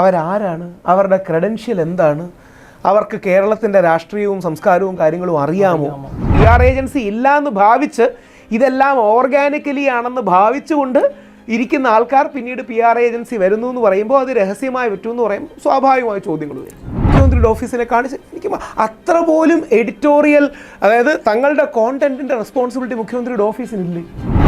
അവരാരാണ്? അവരുടെ ക്രെഡൻഷ്യൽ എന്താണ്? അവർക്ക് കേരളത്തിന്റെ രാഷ്ട്രീയവും സംസ്കാരവും കാര്യങ്ങളും അറിയാമോ? പി ആർ ഏജൻസി ഇല്ല എന്ന് ഭാവിച്ച് ഇതെല്ലാം ഓർഗാനിക്കലി ആണെന്ന് ഭാവിച്ചുകൊണ്ട് ഇരിക്കുന്ന ആൾക്കാർ പിന്നീട് പി ആർ ഏജൻസി വരുന്നു എന്ന് പറയുമ്പോൾ അത് രഹസ്യമായി പറ്റുമെന്ന് പറയുമ്പോൾ സ്വാഭാവികമായ ചോദ്യങ്ങൾ വരും. മുഖ്യമന്ത്രിയുടെ ഓഫീസിനെ കാണിച്ച് എനിക്ക് അത്ര പോലും എഡിറ്റോറിയൽ അതായത് തങ്ങളുടെ കോണ്ടന്റിന്റെ റെസ്പോൺസിബിലിറ്റി മുഖ്യമന്ത്രിയുടെ ഓഫീസിനില്ലേ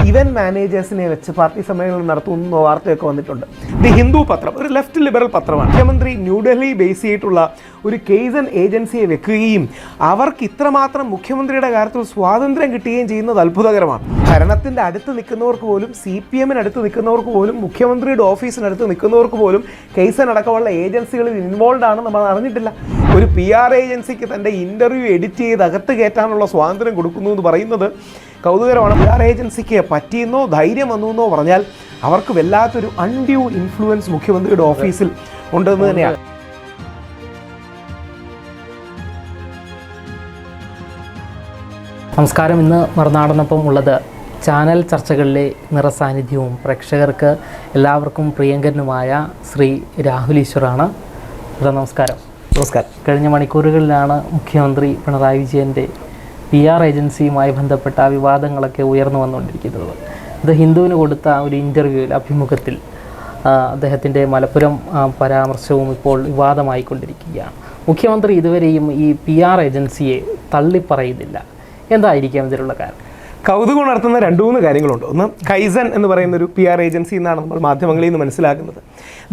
ഇവന്റ് മാനേജേഴ്സിനെ വെച്ച് പാർട്ടി സമ്മേളനം നടത്തുന്ന വാർത്തയൊക്കെ വന്നിട്ടുണ്ട്. ദി ഹിന്ദു പത്രം ഒരു ലെഫ്റ്റ് ലിബറൽ പത്രമാണ്. മുഖ്യമന്ത്രി ന്യൂഡൽഹി ബേസ് ചെയ്തിട്ടുള്ള ഒരു കേസൻ ഏജൻസിയെ വെക്കുകയും അവർക്ക് ഇത്രമാത്രം മുഖ്യമന്ത്രിയുടെ കാര്യത്തിൽ സ്വാതന്ത്ര്യം കിട്ടുകയും ചെയ്യുന്നത് അത്ഭുതകരമാണ്. ഭരണത്തിന്റെ അടുത്ത് നിൽക്കുന്നവർക്ക് പോലും സി പി എമ്മിനടുത്ത് നിൽക്കുന്നവർക്ക് പോലും മുഖ്യമന്ത്രിയുടെ ഓഫീസിനടുത്ത് നിൽക്കുന്നവർക്ക് പോലും കേസൻ അടക്കമുള്ള ഏജൻസികളിൽ ഇൻവോൾവ് ആണ് നമ്മൾ അറിഞ്ഞിട്ടില്ല. ഒരു പി ആർ ഏജൻസിക്ക് തന്റെ ഇന്റർവ്യൂ എഡിറ്റ് ചെയ്ത് അകത്ത് കയറ്റാനുള്ള സ്വാതന്ത്ര്യം കൊടുക്കുന്നു എന്ന് പറയുന്നത് കൗതുകരമാണ്. പി ആർ ഏജൻസിക്ക് പറ്റിയെന്നോ ധൈര്യം വന്നു എന്നോ പറഞ്ഞാൽ അവർക്ക് വല്ലാത്തൊരു അൺഡ്യൂ ഇൻഫ്ലുവൻസ് മുഖ്യമന്ത്രിയുടെ ഓഫീസിൽ ഉണ്ടെന്ന് തന്നെയാണ്. നമസ്കാരം. ഇന്ന് മറുനാടനൊപ്പം ഉള്ളത് ചാനൽ ചർച്ചകളിലെ നിറസാന്നിധ്യവും പ്രേക്ഷകർക്ക് എല്ലാവർക്കും പ്രിയങ്കരനുമായ ശ്രീ രാഹുൽ ഈശ്വറാണ്. നമസ്കാരം. നമസ്കാരം. കഴിഞ്ഞ മണിക്കൂറുകളിലാണ് മുഖ്യമന്ത്രി പിണറായി വിജയന്റെ പി ആർ ഏജൻസിയുമായി ബന്ധപ്പെട്ട വിവാദങ്ങളൊക്കെ ഉയർന്നു വന്നുകൊണ്ടിരിക്കുന്നത്. ഇത് ഹിന്ദുവിന് കൊടുത്ത ഒരു ഇന്റർവ്യൂവിൽ അഭിമുഖത്തിൽ അദ്ദേഹത്തിന്റെ മലപ്പുറം പരാമർശവും ഇപ്പോൾ വിവാദമായിക്കൊണ്ടിരിക്കുകയാണ്. മുഖ്യമന്ത്രി ഇതുവരെയും ഈ പി ആർ ഏജൻസിയെ തള്ളിപ്പറയുന്നില്ല. എന്തായിരിക്കാം ഇതിലുള്ള കാരണം? കൗതുകം ഉണർത്തുന്ന രണ്ട് മൂന്ന് കാര്യങ്ങളുണ്ട്. ഒന്ന് കൈസൻ എന്ന് പറയുന്ന ഒരു പി ആർ ഏജൻസി എന്നാണ് നമ്മൾ മാധ്യമങ്ങളിൽ നിന്ന് മനസ്സിലാക്കുന്നത്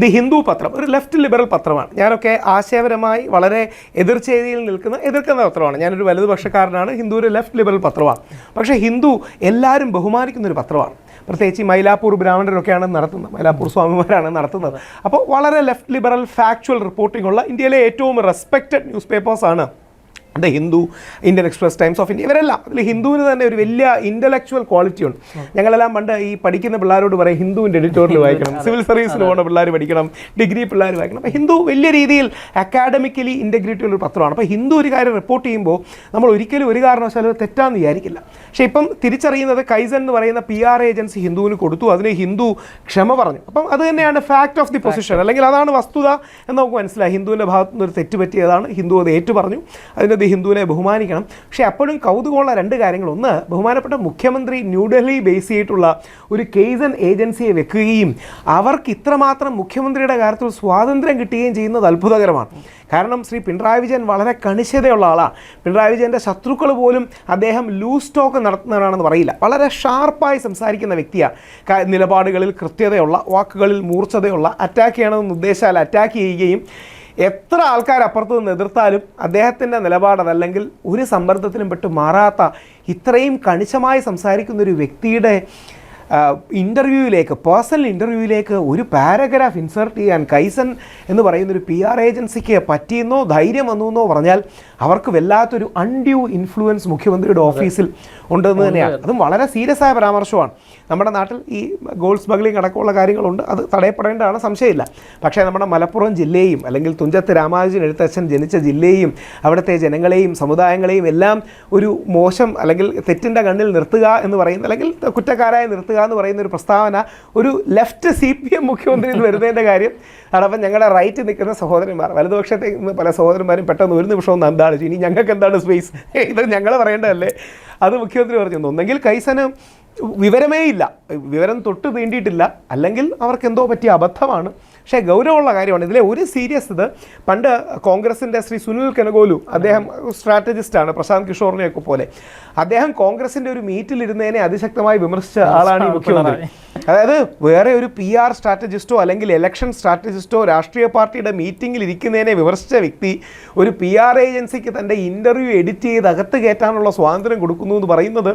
ദി ഹിന്ദു പത്രം ഒരു ലെഫ്റ്റ് ലിബറൽ പത്രമാണ്. ഞാനൊക്കെ ആശയപരമായി വളരെ എതിർചേരിയിൽ നിൽക്കുന്ന എതിർക്കുന്ന പത്രമാണ്. ഞാനൊരു വലതുപക്ഷക്കാരനാണ് ഹിന്ദു ഒരു ലെഫ്റ്റ് ലിബറൽ പത്രമാണ്. പക്ഷേ ഹിന്ദു എല്ലാവരും ബഹുമാനിക്കുന്ന ഒരു പത്രമാണ്. പ്രത്യേകിച്ച് മൈലാപ്പൂർ ബ്രാഹ്മണരൊക്കെയാണ് നടത്തുന്നത് മൈലാപ്പൂർ സ്വാമിമാരാണ് നടത്തുന്നത്. അപ്പോൾ വളരെ ലെഫ്റ്റ് ലിബറൽ ഫാക്ച്വൽ റിപ്പോർട്ടിംഗ് ഉള്ള ഇന്ത്യയിലെ ഏറ്റവും respected news പേപ്പേഴ്സാണ് the Hindu Indian express times of India ഇവരെല്ലാം. അതിൽ ഹിന്ദുവിന് തന്നെ ഒരു വലിയ ഇന്റലക്ച്വൽ ക്വാളിറ്റി ഉണ്ട്. ഞങ്ങളെല്ലാം പണ്ട് ഈ പഠിക്കുന്ന പിള്ളേരോട് പറയും ഹിന്ദുവിന്റെ എഡിറ്റോറിയൽ വായിക്കണം സിവിൽ സർവീസിന് പോകുന്ന പിള്ളേർ പഠിക്കണം ഡിഗ്രി പിള്ളേർ വായിക്കണം. അപ്പോൾ ഹിന്ദു വലിയ രീതിയിൽ അക്കാഡമിക്കലി ഇന്റഗ്രിറ്റി ഉള്ള ഒരു പത്രമാണ്. അപ്പോൾ ഹിന്ദു ഒരു കാര്യം റിപ്പോർട്ട് ചെയ്യുമ്പോൾ നമ്മൾ ഒരിക്കലും ഒരു കാരണവശാലും തെറ്റാന്ന് വിചാരിക്കില്ല. പക്ഷേ ഇപ്പം തിരിച്ചറിയുന്നത് കൈസൻ എന്ന് പറയുന്ന പി ആർ ഏജൻസി ഹിന്ദുവിന് കൊടുത്തു അതിന് ഹിന്ദു ക്ഷമ പറഞ്ഞു. അപ്പം അത് തന്നെയാണ് ഫാക്ട് ഓഫ് ദി പൊസിഷൻ അല്ലെങ്കിൽ അതാണ് വസ്തുത എന്ന് നമുക്ക് മനസ്സിലായി. ഹിന്ദുവിന്റെ ഭാഗത്തുനിന്ന് ഒരു തെറ്റ് പറ്റിയതാണ് ഹിന്ദു അത് ഏറ്റു പറഞ്ഞു. അതിനത് ഹിന്ദുവിനെ ബഹുമാനിക്കണം. പക്ഷേ അപ്പോഴും കൗതുകമുള്ള രണ്ട് കാര്യങ്ങൾ. ഒന്ന് ബഹുമാനപ്പെട്ട മുഖ്യമന്ത്രി ന്യൂഡൽഹി ബേസ് ചെയ്തിട്ടുള്ള ഒരു കേസൻ ഏജൻസിയെ വെക്കുകയും അവർക്ക് ഇത്രമാത്രം മുഖ്യമന്ത്രിയുടെ കാര്യത്തിൽ സ്വാതന്ത്ര്യം കിട്ടുകയും ചെയ്യുന്നത് അത്ഭുതകരമാണ്. കാരണം ശ്രീ പിണറായി വിജയൻ വളരെ കണിശതയുള്ള ആളാണ് പിണറായി വിജയന്റെ ശത്രുക്കൾ പോലും അദ്ദേഹം ലൂസ് ടോക്ക് നടത്തുന്നവരാണെന്ന് പറയില്ല. വളരെ ഷാർപ്പായി സംസാരിക്കുന്ന വ്യക്തിയാണ് നിലപാടുകളിൽ കൃത്യതയുള്ള വാക്കുകളിൽ മൂർച്ചതയുള്ള അറ്റാക്ക് ചെയ്യണമെന്ന് ഉദ്ദേശിച്ചാൽ അറ്റാക്ക് ചെയ്യുകയും എത്ര ആൾക്കാർ അപ്പുറത്ത് നിന്ന് എതിർത്താലും അദ്ദേഹത്തിന്റെ നിലപാട് അതല്ലെങ്കിൽ ഒരു സമ്മർദ്ദത്തിലും പെട്ട് മാറാത്ത ഇത്രയും കണിശമായി സംസാരിക്കുന്ന ഒരു വ്യക്തിയുടെ ഇന്റർവ്യൂവിലേക്ക് പേഴ്സണൽ ഇന്റർവ്യൂവിലേക്ക് ഒരു പാരഗ്രാഫ് ഇൻസേർട്ട് ചെയ്യാൻ കൈസൻ എന്ന് പറയുന്ന ഒരു പി ആർ ഏജൻസിക്ക് പറ്റിയെന്നോ ധൈര്യം വന്നു എന്നോ പറഞ്ഞാൽ അവർക്ക് വല്ലാത്തൊരു അൺഡ്യൂ ഇൻഫ്ലുവൻസ് മുഖ്യമന്ത്രിയുടെ ഓഫീസിൽ ഉണ്ടെന്ന് തന്നെയാണ്. അതും വളരെ സീരിയസ് ആയ പരാമർശമാണ്. നമ്മുടെ നാട്ടിൽ ഈ ഗോൾഡ് സ്മഗ്ലിംഗ് അടക്കമുള്ള കാര്യങ്ങളുണ്ട്. അത് തടയപ്പെടേണ്ടതാണ് സംശയമില്ല. പക്ഷേ നമ്മുടെ മലപ്പുറം ജില്ലയും അല്ലെങ്കിൽ തുഞ്ചത്ത് രാമാനുജൻ എഴുത്തച്ഛൻ ജനിച്ച ജില്ലയും അവിടുത്തെ ജനങ്ങളെയും സമുദായങ്ങളെയും എല്ലാം ഒരു മോശം അല്ലെങ്കിൽ തെറ്റിന്റെ കണ്ണിൽ നിർത്തുക എന്ന് പറയുന്ന അല്ലെങ്കിൽ കുറ്റക്കാരായി നിർത്തുക എന്ന് പറയുന്ന ഒരു പ്രസ്താവന ഒരു ലെഫ്റ്റ് സി പി എം മുഖ്യമന്ത്രിയിൽ വരുന്നതിന്റെ കാര്യം. അതപ്പം ഞങ്ങളുടെ റൈറ്റ് നിൽക്കുന്ന സഹോദരന്മാർ വലതുപക്ഷത്തെ പല സഹോദരന്മാരും പെട്ടെന്ന് ഒരു നിമിഷം ഒന്ന് എന്താണ് ഇനി ഞങ്ങൾക്ക് എന്താണ് സ്പേസ് ഇത് ഞങ്ങൾ പറയേണ്ടതല്ലേ? അത് മുഖ്യമന്ത്രി പറഞ്ഞു. ഒന്നെങ്കിൽ കൈസന് വിവരമേ ഇല്ല. വിവരം തൊട്ട് തീണ്ടിയിട്ടില്ല അല്ലെങ്കിൽ അവർക്ക് എന്തോ പറ്റിയ അബദ്ധമാണ്. പക്ഷേ ഗൗരവമുള്ള കാര്യമാണ്. ഇതിലെ ഒരു സീരിയസ് ഇത് പണ്ട് കോൺഗ്രസിന്റെ ശ്രീ സുനിൽ കെനഗോലു അദ്ദേഹം സ്ട്രാറ്റജിസ്റ്റാണ് പ്രശാന്ത് കിഷോറിനെയൊക്കെ പോലെ. അദ്ദേഹം കോൺഗ്രസിന്റെ ഒരു മീറ്റിലിരുന്നതിനെ അതിശക്തമായി വിമർശിച്ച ആളാണ് ഈ മുഖ്യമന്ത്രി. അതായത് വേറെ ഒരു പി ആർ സ്ട്രാറ്റജിസ്റ്റോ അല്ലെങ്കിൽ ഇലക്ഷൻ സ്ട്രാറ്റജിസ്റ്റോ രാഷ്ട്രീയ പാർട്ടിയുടെ മീറ്റിംഗിൽ ഇരിക്കുന്നതിനെ വിമർശിച്ച വ്യക്തി ഒരു പി ആർ ഏജൻസിക്ക് തന്റെ ഇന്റർവ്യൂ എഡിറ്റ് ചെയ്ത് അകത്ത് കയറ്റാനുള്ള സ്വാതന്ത്ര്യം കൊടുക്കുന്നു എന്ന് പറയുന്നത്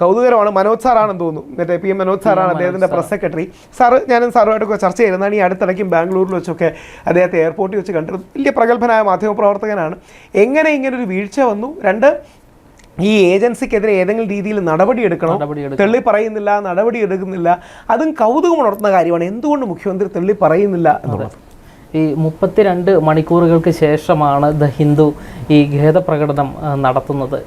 കൗതുകരമാണ്. മനോജ് സാറാണെന്ന് തോന്നുന്നു. മറ്റേ പി എം മനോജ് സാറാണ് അദ്ദേഹത്തിന്റെ പ്രസ് സെക്രട്ടറി. സാറ് ഞാനും സാറുമായിട്ടൊക്കെ ചർച്ച ചെയ്തിരുന്നതാണ് ഈ അടുത്തിടയ്ക്കും ബാംഗ്ലൂരിൽ വെച്ചൊക്കെ അദ്ദേഹത്തെ എയർപോർട്ടിൽ വെച്ച് കണ്ടത് വലിയ പ്രഗത്ഭനായ മാധ്യമപ്രവർത്തകനാണ് എങ്ങനെ ഇങ്ങനൊരു വീഴ്ച വന്നു? രണ്ട് ഈ ഏജൻസിക്കെതിരെ ഏതെങ്കിലും രീതിയിൽ നടപടി എടുക്കണം. തെള്ളി പറയുന്നില്ല നടപടി എടുക്കുന്നില്ല. അതും കൗതുകം ഉണർത്തുന്ന കാര്യമാണ്. എന്തുകൊണ്ട് മുഖ്യമന്ത്രി തെള്ളി പറയുന്നില്ല എന്നുള്ളത്? ഈ മുപ്പത്തിരണ്ട് മണിക്കൂറുകൾക്ക് ശേഷമാണ് ദ ഹിന്ദു ഈ ഖേദപ്രകടനം നടത്തുന്നത്.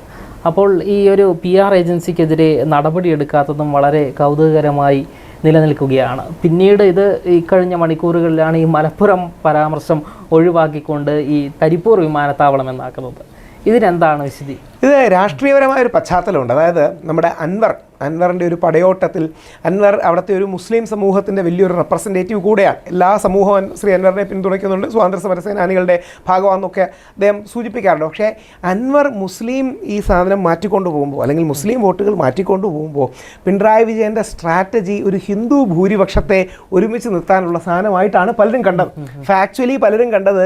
അപ്പോൾ ഈ ഒരു പി ആർ ഏജൻസിക്കെതിരെ നടപടിയെടുക്കാത്തതും വളരെ കൗതുകകരമായി നിലനിൽക്കുകയാണ്. പിന്നീട് ഇത് ഈ കഴിഞ്ഞ മണിക്കൂറുകളിലാണ് ഈ മലപ്പുറം പരാമർശം ഒഴിവാക്കിക്കൊണ്ട് ഈ തരിപ്പൂർ വിമാനത്താവളം എന്നാക്കുന്നത്. ഇതിനെന്താണ് വിശദി ഇത് രാഷ്ട്രീയപരമായ ഒരു പശ്ചാത്തലമുണ്ട്. അതായത് നമ്മുടെ അൻവർ അൻവറിന്റെ ഒരു പടയോട്ടത്തിൽ അൻവർ അവിടുത്തെ ഒരു മുസ്ലിം സമൂഹത്തിന്റെ വലിയൊരു റെപ്രസെന്റേറ്റീവ് കൂടെയാണ്. എല്ലാ സമൂഹവും ശ്രീ അൻവറിനെ പിന്തുണയ്ക്കുന്നുണ്ട്. സ്വാതന്ത്ര്യ സമരസേനാനികളുടെ ഭാഗമാണെന്നൊക്കെ അദ്ദേഹം സൂചിപ്പിക്കാറുണ്ട്. പക്ഷേ അൻവർ മുസ്ലിം ഈ സാധനം മാറ്റിക്കൊണ്ടു പോകുമ്പോൾ അല്ലെങ്കിൽ മുസ്ലിം വോട്ടുകൾ മാറ്റിക്കൊണ്ടു പോകുമ്പോൾ പിണറായി വിജയന്റെ സ്ട്രാറ്റജി ഒരു ഹിന്ദു ഭൂരിപക്ഷത്തെ ഒരുമിച്ച് നിർത്താനുള്ള സാധനമായിട്ടാണ് പലരും കണ്ടത്. ഫാക്ച്വലി പലരും കണ്ടത്.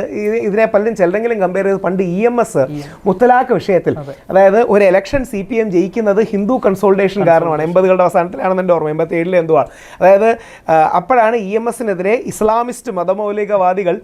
ഇതിനെ പലരും ചിലരെങ്കിലും കമ്പയർ ചെയ്ത് പണ്ട് ഇ എം എസ് മുത്തലാഖ് വിഷയത്തിൽ. അതായത് ഒരു എലക്ഷൻ സി പി എം ജയിക്കുന്നത് ഹിന്ദു കൺസോൾട്ടേഷൻ കാരണമാണ്. എൺപതുകളുടെ അവസാനത്തിലാണെന്ന് എന്റെ ഓർമ്മ എൺപത്തി ഏഴിലെ എന്തോ ആണ് അതായത് അപ്പോഴാണ് ഇ എം എസിനെതിരെ ഇസ്ലാമിസ്റ്റ് മതമൗലികവാദികൾ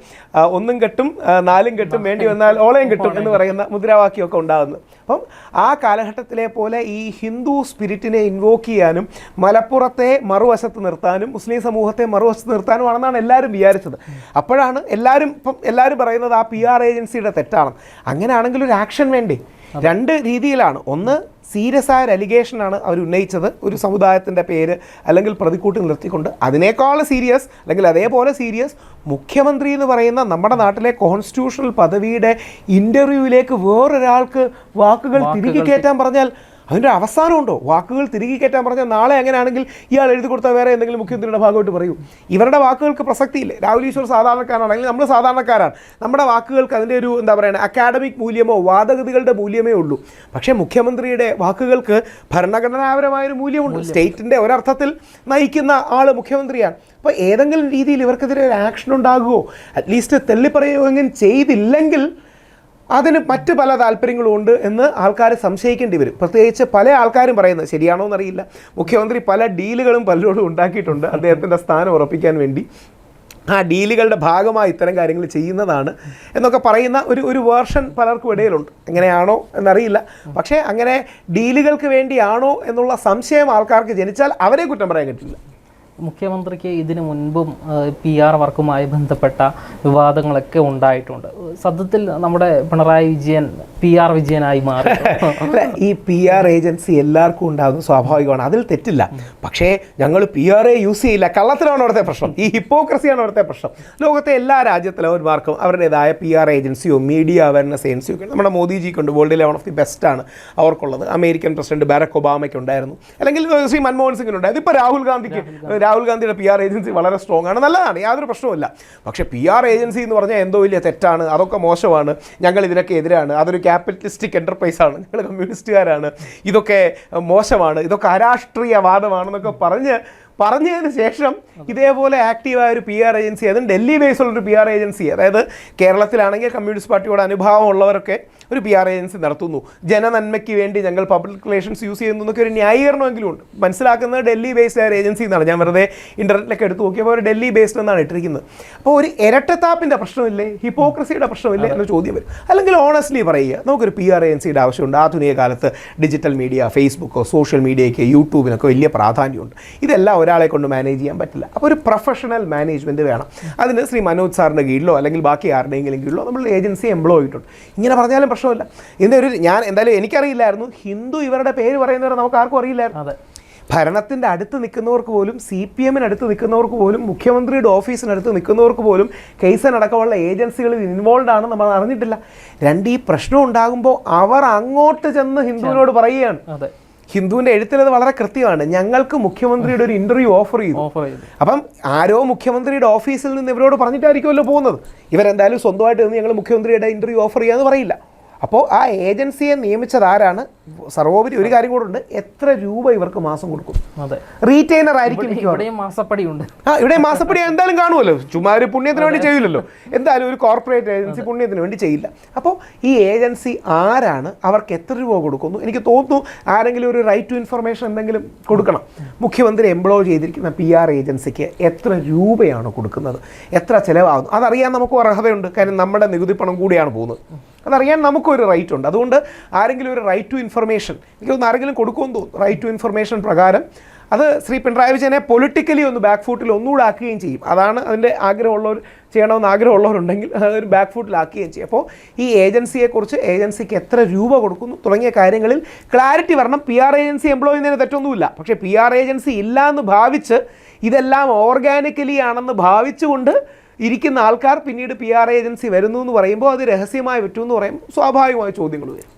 ഒന്നും കെട്ടും നാലും കെട്ടും വേണ്ടി വന്നാൽ ഓളയും കെട്ടും എന്ന് പറയുന്ന മുദ്രാവാക്യമൊക്കെ ഉണ്ടാകുന്നത് അപ്പം ആ കാലഘട്ടത്തിലെ പോലെ ഈ ഹിന്ദു സ്പിരിറ്റിനെ ഇൻവോക്ക് ചെയ്യാനും മലപ്പുറത്തെ മറുവശത്ത് നിർത്താനും മുസ്ലിം സമൂഹത്തെ മറുവശത്ത് നിർത്താനുമാണെന്നാണ് എല്ലാവരും വിചാരിച്ചത്. അപ്പോഴാണ് എല്ലാവരും ഇപ്പം എല്ലാവരും പറയുന്നത് ആ പി ആർ ഏജൻസിയുടെ തെറ്റാണ് അങ്ങനെയാണെങ്കിൽ ഒരു ആക്ഷൻ വേണ്ടേ? രണ്ട് രീതിയിലാണ്. ഒന്ന് സീരിയസ് ആയ ഒരു അലിഗേഷനാണ് അവർ ഉന്നയിച്ചത്. ഒരു സമുദായത്തിന്റെ പേര് അല്ലെങ്കിൽ പ്രതിക്കൂട്ടി നിർത്തിക്കൊണ്ട് അതിനേക്കാൾ സീരിയസ് അല്ലെങ്കിൽ അതേപോലെ സീരിയസ് മുഖ്യമന്ത്രി എന്ന് പറയുന്ന നമ്മുടെ നാട്ടിലെ കോൺസ്റ്റിറ്റ്യൂഷണൽ പദവിയുടെ ഇന്റർവ്യൂവിലേക്ക് വേറൊരാൾക്ക് വാക്കുകൾ തിരികെ കയറ്റാൻ പറഞ്ഞാൽ അതിന്റെ അവസാനമുണ്ടോ? വാക്കുകൾ തിരികെ കയറ്റാൻ പറഞ്ഞാൽ നാളെ അങ്ങനെയാണെങ്കിൽ ഇയാൾ എഴുതി കൊടുത്താൽ വേറെ എന്തെങ്കിലും മുഖ്യമന്ത്രിയുടെ ഭാഗമായിട്ട് പറയൂ. ഇവരുടെ വാക്കുകൾക്ക് പ്രസക്തിയില്ല? രാഹുൽ ഈശ്വർ സാധാരണക്കാരാണെങ്കിൽ നമ്മൾ സാധാരണക്കാരാണ്. നമ്മുടെ വാക്കുകൾക്ക് അതിന്റെ ഒരു എന്താ പറയുക അക്കാഡമിക് മൂല്യമോ വാദഗതികളുടെ മൂല്യമേ ഉള്ളൂ. പക്ഷേ മുഖ്യമന്ത്രിയുടെ വാക്കുകൾക്ക് ഭരണഘടനാപരമായൊരു മൂല്യമുണ്ട്. സ്റ്റേറ്റിന്റെ ഒരർത്ഥത്തിൽ നയിക്കുന്ന ആൾ മുഖ്യമന്ത്രിയാണ്. അപ്പോൾ ഏതെങ്കിലും രീതിയിൽ ഇവർക്കെതിരെ ഒരു ആക്ഷൻ ഉണ്ടാകുമോ അറ്റ്ലീസ്റ്റ് തെള്ളിപ്പറയുമെങ്കിലും ചെയ്തില്ലെങ്കിൽ അതിന് മറ്റ് പല താല്പര്യങ്ങളും ഉണ്ട് എന്ന് ആൾക്കാർ സംശയിക്കേണ്ടി വരും. പ്രത്യേകിച്ച് പല ആൾക്കാരും പറയുന്നത് ശരിയാണോ എന്നറിയില്ല. മുഖ്യമന്ത്രി പല ഡീലുകളും പലരോടും ഉണ്ടാക്കിയിട്ടുണ്ട് അദ്ദേഹത്തിന്റെ സ്ഥാനം ഉറപ്പിക്കാൻ വേണ്ടി. ആ ഡീലുകളുടെ ഭാഗമായി ഇത്തരം കാര്യങ്ങൾ ചെയ്യുന്നതാണ് എന്നൊക്കെ പറയുന്ന ഒരു ഒരു വേർഷൻ പലർക്കും ഇടയിലുണ്ട്. എങ്ങനെയാണോ എന്നറിയില്ല. പക്ഷേ അങ്ങനെ ഡീലുകൾക്ക് വേണ്ടിയാണോ എന്നുള്ള സംശയം ആൾക്കാർക്ക് ജനിച്ചാൽ അവരെ കുറ്റം പറയാൻ പറ്റില്ല. മുഖ്യമന്ത്രിക്ക് ഇതിനു മുൻപും പി ആർ വർക്കുമായി ബന്ധപ്പെട്ട വിവാദങ്ങളൊക്കെ ഉണ്ടായിട്ടുണ്ട്. സത്യത്തിൽ നമ്മുടെ പിണറായി വിജയൻ പി ആർ വിജയനായി മാറി. ഈ പി ആർ ഏജൻസി എല്ലാവർക്കും ഉണ്ടാകുന്നത് സ്വാഭാവികമാണ്. അതിൽ തെറ്റില്ല. പക്ഷേ ഞങ്ങൾ പി ആർ എ യൂസ് ചെയ്യില്ല. കള്ളത്തിലാണ് അവിടുത്തെ പ്രശ്നം. ഈ ഹിപ്പോക്രസിയാണ് അവിടുത്തെ പ്രശ്നം. ലോകത്തെ എല്ലാ രാജ്യത്തലവന്മാർക്കും അവരുടേതായ പി ആർ ഏജൻസിയോ മീഡിയ അവയർനെസ് ഏജൻസിയോ ഒക്കെ നമ്മുടെ മോദിജിക്കുണ്ട് വേൾഡിലെ വൺ ഓഫ് ദി ബെസ്റ്റ് ആണ് അവർക്കുള്ളത്. അമേരിക്കൻ പ്രസിഡന്റ് ബാരക് ഒബാമയ്ക്ക് ഉണ്ടായിരുന്നു. അല്ലെങ്കിൽ ശ്രീ മൻമോഹൻ സിംഗിനുണ്ടായിരുന്നു ഇപ്പോൾ രാഹുൽ ഗാന്ധിക്ക് രാഹുൽ ഗാന്ധിയുടെ പി ആർ ഏജൻസി വളരെ സ്ട്രോങ് ആണ്. നല്ലതാണ് യാതൊരു പ്രശ്നവുമില്ല. പക്ഷേ പി ആർ ഏജൻസി എന്ന് പറഞ്ഞാൽ എന്തോ വലിയ തെറ്റാണ് അതൊക്കെ മോശമാണ് ഞങ്ങൾ ഇതിനൊക്കെ എതിരാണ് അതൊരു ക്യാപിറ്റലിസ്റ്റിക് ആണ് ഞങ്ങൾ കമ്മ്യൂണിസ്റ്റുകാരാണ് ഇതൊക്കെ മോശമാണ് ഇതൊക്കെ അരാഷ്ട്രീയവാദമാണെന്നൊക്കെ പറഞ്ഞ് പറഞ്ഞതിന് ശേഷം ഇതേപോലെ ആക്റ്റീവായ ഒരു പി ആർ ഏജൻസി അതും ഡൽഹി ബേസുള്ളൊരു പി ആർ ഏജൻസി അതായത് കേരളത്തിലാണെങ്കിൽ കമ്മ്യൂണിസ്റ്റ് പാർട്ടിയോട് അനുഭാവമുള്ളവരൊക്കെ ഒരു പി ആർ ഏജൻസി നടത്തുന്നു. ജനനന്മയ്ക്ക് വേണ്ടി ഞങ്ങൾ പബ്ലിക് റിലേഷൻസ് യൂസ് ചെയ്യുന്നു എന്നൊക്കെ ഒരു ന്യായീകരണമെങ്കിലും ഉണ്ട്. മനസ്സിലാക്കുന്നത് ഡൽഹി ബേസ്ഡ് ആയ ഏജൻസി എന്നാണ്. ഞാൻ വെറുതെ ഇന്റർനെറ്റിലൊക്കെ എടുത്ത് നോക്കിയപ്പോൾ ഒരു ഡൽഹി ബേസ്ഡ് എന്നാണ് ഇട്ടിരിക്കുന്നത്. അപ്പോൾ ഒരു ഇരട്ടത്താപ്പിന്റെ പ്രശ്നമില്ലേ? ഹിപ്പോക്രസിയുടെ പ്രശ്നമില്ലേ? എന്ന ചോദ്യം വരും. അല്ലെങ്കിൽ ഓണസ്റ്റ്ലി പറയുക നമുക്കൊരു പി ആർ ഏജൻസിയുടെ ആവശ്യമുണ്ട്. ആധുനിക കാലത്ത് ഡിജിറ്റൽ മീഡിയ ഫേസ്ബുക്കോ സോഷ്യൽ മീഡിയയ്ക്ക് യൂട്യൂബിനൊക്കെ വലിയ പ്രാധാന്യമുണ്ട്. ഇതെല്ലാം ഒരാളെ കൊണ്ട് മാനേജ് ചെയ്യാൻ പറ്റില്ല. അപ്പോൾ ഒരു പ്രൊഫഷണൽ മാനേജ്മെന്റ് വേണം. അതിന് ശ്രീ മനോജ് സാറിന്റെ കീഴിലോ അല്ലെങ്കിൽ ബാക്കി ആരുടെയെങ്കിലും കീഴിലോ നമ്മൾ ഏജൻസി എംപ്ലോയ് ചെയ്തിട്ടുണ്ട് ഇങ്ങനെ പറഞ്ഞാലും പ്രശ്നമില്ല. ഇതിന്റെ ഒരു ഞാൻ എന്തായാലും എനിക്കറിയില്ലായിരുന്നു. ഹിന്ദു ഇവരുടെ പേര് പറയുന്നവരെ നമുക്ക് ആർക്കും അറിയില്ലായിരുന്നു. അതെ. ഭരണത്തിന്റെ അടുത്ത് നിൽക്കുന്നവർക്ക് പോലും സി പി എമ്മിന് അടുത്ത് നിൽക്കുന്നവർക്ക് പോലും മുഖ്യമന്ത്രിയുടെ ഓഫീസിനടുത്ത് നിൽക്കുന്നവർക്ക് പോലും കേസൻ അടക്കമുള്ള ഏജൻസികളിൽ ഇൻവോൾവ് ആണ് നമ്മൾ അറിഞ്ഞിട്ടില്ല. രണ്ട് ഈ പ്രശ്നം ഉണ്ടാകുമ്പോൾ അവർ അങ്ങോട്ട് ചെന്ന് ഹിന്ദുവിനോട് പറയുകയാണ്. അതെ എഴുത്തിൽ അത് വളരെ കൃത്യമാണ്. ഞങ്ങൾക്ക് മുഖ്യമന്ത്രിയുടെ ഒരു ഇന്റർവ്യൂ ഓഫർ ചെയ്തു. ഓഫർ ചെയ്തു. അപ്പം ആരോ മുഖ്യമന്ത്രിയുടെ ഓഫീസിൽ നിന്ന് ഇവരോട് പറഞ്ഞിട്ടായിരിക്കുമല്ലോ പോകുന്നത്. ഇവരെന്തായാലും സ്വന്തമായിട്ട് നിന്ന് ഞങ്ങൾ മുഖ്യമന്ത്രിയുടെ ഇന്റർവ്യൂ ഓഫർ ചെയ്യാന്ന് പറയില്ല. അപ്പോൾ ആ ഏജൻസിയെ നിയമിച്ചത് ആരാണ്? സർവോപരി ഒരു കാര്യം കൂടെ ഉണ്ട്. എത്ര രൂപ ഇവർക്ക് മാസം കൊടുക്കും? റീറ്റെയിനർ ആയിരിക്കും മാസപ്പടിയുണ്ട്. ആ ഇവിടെ മാസപ്പടി എന്തായാലും കാണുമല്ലോ. ചുമ്മാ ഒരു പുണ്യത്തിന് വേണ്ടി ചെയ്യില്ലല്ലോ എന്തായാലും ഒരു കോർപ്പറേറ്റ് ഏജൻസി പുണ്യത്തിന് വേണ്ടി ചെയ്യില്ല. അപ്പോൾ ഈ ഏജൻസി ആരാണ്? അവർക്ക് എത്ര രൂപ കൊടുക്കുന്നു? എനിക്ക് തോന്നുന്നു ആരെങ്കിലും ഒരു റൈറ്റ് ടു ഇൻഫർമേഷൻ എന്തെങ്കിലും കൊടുക്കണം. മുഖ്യമന്ത്രി എംപ്ലോയ് ചെയ്തിരിക്കുന്ന പി ആർ ഏജൻസിക്ക് എത്ര രൂപയാണ് കൊടുക്കുന്നത്? എത്ര ചിലവാകുന്നു? അതറിയാൻ നമുക്ക് അർഹതയുണ്ട്. കാര്യം നമ്മുടെ നികുതി പണം കൂടിയാണ് പോകുന്നത്. അതറിയാൻ നമുക്കൊരു റൈറ്റ് ഉണ്ട്. അതുകൊണ്ട് ആരെങ്കിലും ഒരു റൈറ്റ് ടു ഇൻഫർമേഷൻ എനിക്ക് തോന്നുന്നു ആരെങ്കിലും കൊടുക്കുമെന്ന് തോന്നുന്നു. റൈറ്റ് ടു ഇൻഫർമേഷൻ പ്രകാരം അത് ശ്രീ പിണറായി വിജയനെ പൊളിറ്റിക്കലി ഒന്ന് ബാക്ക് ഫൂട്ടിൽ ഒന്നുകൂടെ ആക്കുകയും ചെയ്യും. അതാണ് അതിന്റെ ആഗ്രഹമുള്ളവർ ചെയ്യണമെന്ന് ആഗ്രഹമുള്ളവരുണ്ടെങ്കിൽ അതൊരു ബാക്ക് ഫൂട്ടിലാക്കുകയും ചെയ്യും. അപ്പോൾ ഈ ഏജൻസിയെക്കുറിച്ച് ഏജൻസിക്ക് എത്ര രൂപ കൊടുക്കുന്നു തുടങ്ങിയ കാര്യങ്ങളിൽ ക്ലാരിറ്റി വരണം. പി ആർ ഏജൻസി എംപ്ലോയ് ചെയ്യുന്നതിന് തെറ്റൊന്നുമില്ല. പക്ഷേ പി ആർ ഏജൻസി ഇല്ല എന്ന് ഭാവിച്ച് ഇതെല്ലാം ഓർഗാനിക്കലി ആണെന്ന് ഭാവിച്ചുകൊണ്ട് ഇരിക്കുന്ന ആൾക്കാർ പിന്നീട് പി ആർ ഏജൻസി വരുന്നു എന്ന് പറയുമ്പോൾ അത് രഹസ്യമായി പറ്റുമെന്ന് പറയുമ്പോൾ സ്വാഭാവികമായ ചോദ്യങ്ങൾ വരും.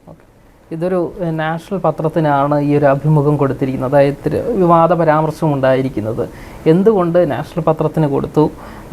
ഇതൊരു നാഷണൽ പത്രത്തിനാണ് ഈ ഒരു അഭിമുഖം കൊടുത്തിരിക്കുന്നത്. അതായത് വിവാദ പരാമർശം ഉണ്ടായിരിക്കുന്നത്. എന്തുകൊണ്ട് നാഷണൽ പത്രത്തിന് കൊടുത്തു?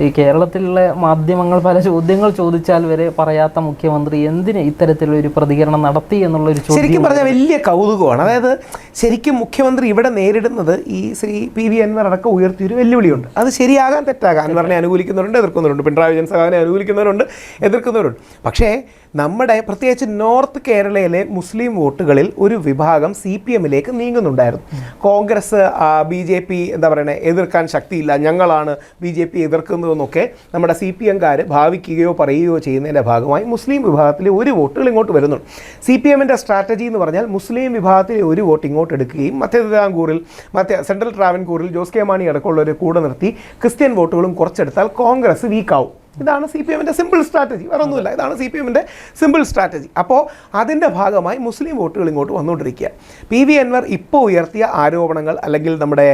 ഈ കേരളത്തിലെ മാധ്യമങ്ങൾ പല ചോദ്യങ്ങൾ ചോദിച്ചാൽ വരെ പറയാത്ത മുഖ്യമന്ത്രി എന്തിന് ഇത്തരത്തിലുള്ള ഒരു പ്രതികരണം നടത്തി എന്നുള്ളൊരു ചോദ്യം ശരിക്കും പറഞ്ഞാൽ വലിയ കൗതുകമാണ്. അതായത് ശരിക്കും മുഖ്യമന്ത്രി ഇവിടെ നേരിടുന്നത് ഈ ശ്രീ പി വി അൻവർ അടക്കം ഉയർത്തിയൊരു വെല്ലുവിളിയുണ്ട്. അത് ശരിയാകാൻ തെറ്റാകാൻ അൻവറിനെ അനുകൂലിക്കുന്നവരുണ്ട് എതിർക്കുന്നവരുണ്ട്. പിണറായി വിജയൻ സഹാനെ അനുകൂലിക്കുന്നവരുണ്ട് എതിർക്കുന്നവരുണ്ട്. പക്ഷേ നമ്മുടെ പ്രത്യേകിച്ച് നോർത്ത് കേരളയിലെ മുസ്ലിം വോട്ടുകളിൽ ഒരു വിഭാഗം സി പി എമ്മിലേക്ക് നീങ്ങുന്നുണ്ടായിരുന്നു. കോൺഗ്രസ് ബി ജെ പി എന്താ പറയുന്നത് എതിർക്കാൻ ശക്തിയില്ല. ഞങ്ങളാണ് ബി ജെ പി എതിർക്കുന്നതെന്നൊക്കെ നമ്മുടെ സി പി എംകാർ ഭാവിക്കുകയോ പറയുകയോ ചെയ്യുന്നതിന്റെ ഭാഗമായി മുസ്ലിം വിഭാഗത്തിലെ ഒരു വോട്ടുകൾ ഇങ്ങോട്ട് വരുന്നുണ്ട്. സി പി എമ്മിന്റെ സ്ട്രാറ്റജി എന്ന് പറഞ്ഞാൽ മുസ്ലിം വിഭാഗത്തിലെ ഒരു വോട്ട് ഇങ്ങോട്ട് എടുക്കുകയും മധ്യ തിരുവിതാംകൂറിൽ മധ്യ സെൻട്രൽ ട്രാവൻകൂറിൽ ജോസ് കെ മാണി അടക്കമുള്ളവരെ കൂടെ നിർത്തി ക്രിസ്ത്യൻ വോട്ടുകളും കുറച്ചെടുത്താൽ കോൺഗ്രസ് വീക്കാവും. ഇതാണ് സി പി എമ്മിന്റെ സിമ്പിൾ സ്ട്രാറ്റജി വേറെ ഒന്നുമില്ല ഇതാണ് സി പി എമ്മിന്റെ സിമ്പിൾ സ്ട്രാറ്റജി അപ്പോൾ അതിന്റെ ഭാഗമായി മുസ്ലിം വോട്ടുകൾ ഇങ്ങോട്ട് വന്നുകൊണ്ടിരിക്കുക പി വി അൻവർ ഇപ്പോൾ ഉയർത്തിയ ആരോപണങ്ങൾ അല്ലെങ്കിൽ നമ്മുടെ